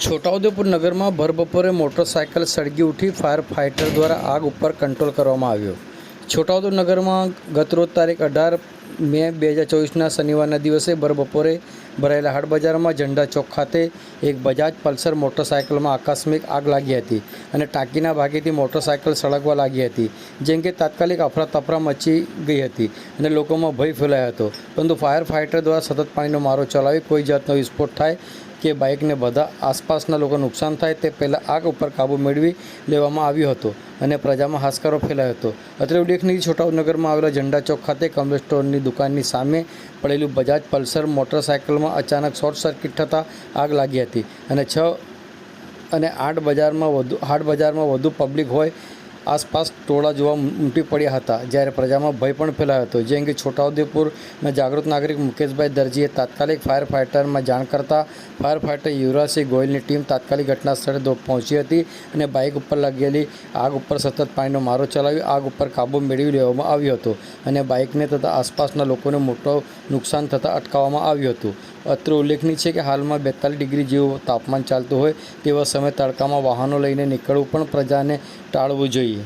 છોટાઉદેપુર નગરમાં ભરબપોરે મોટરસાયકલ સળગી ઉઠી ફાયર ફાઇટર દ્વારા આગ ઉપર કંટ્રોલ કરવામાં આવ્યો. છોટાઉદેપુર નગરમાં ગતરોજ તારીખ અઢાર મે બે હજાર ચોવીસના શનિવારના દિવસે ભરબપોરે ભરાયેલા હાટ બજારમાં ઝંડા ચોક ખાતે એક બજાજ પલ્સર મોટરસાયકલમાં આકસ્મિક આગ લાગી હતી અને ટાંકીના ભાગેથી મોટરસાયકલ સળગવા લાગી હતી, જેમ કે તાત્કાલિક અફરાતફરા મચી ગઈ હતી અને લોકોમાં ભય ફેલાયો હતો. પરંતુ ફાયર ફાઇટર દ્વારા સતત પાણીનો મારો ચલાવી કોઈ જાતનો વિસ્ફોટ થાય કે બાઇકને બધા આસપાસના લોકો નુકસાન થાય તે પહેલાં આગ ઉપર કાબૂ મેળવી લેવામાં આવ્યો હતો અને પ્રજામાં હાશકારો ફેલાયો હતો. અત્રે ઉલ્લેખનીય છોટાઉનગરમાં આવેલા ઝંડા ચોક ખાતે કમલેશ સ્ટોરની દુકાનની સામે પડેલું બજાજ પલ્સર મોટરસાયકલમાં અચાનક શોર્ટ સર્કિટ થતાં આગ લાગી હતી. અને છ અને આઠ બજારમાં વધુ હાટ બજારમાં વધુ પબ્લિક હોય આસપાસ ટોળા જોવા ઉમટી પડ્યા હતા. જ્યારે પ્રજામાં ભય પણ ફેલાયો હતો. જેમ કે છોટાઉદેપુરના જાગૃત નાગરિક મુકેશભાઈ દરજીએ તાત્કાલિક ફાયર ફાઇટરમાં જાણ કરતા ફાયર ફાઇટર યુવરાજસિંહ ગોયલની ટીમ તાત્કાલિક ઘટના સ્થળે પહોંચી હતી અને બાઇક ઉપર લાગેલી આગ ઉપર સતત પાણીનો મારો ચલાવી, આગ ઉપર કાબૂ મેળવી લેવામાં આવ્યો હતો અને બાઇકને તથા આસપાસના લોકોને મોટો નુકસાન થતાં અટકાવવામાં આવ્યું હતું. અત્રે ઉલ્લેખનીય છે કે હાલમાં બેતાલીસ ડિગ્રી જેવું તાપમાન ચાલતું હોય તેવા સમયે તડકામાં વાહનો લઈને નીકળવું પણ પ્રજાને ટાળવું જોઈએ.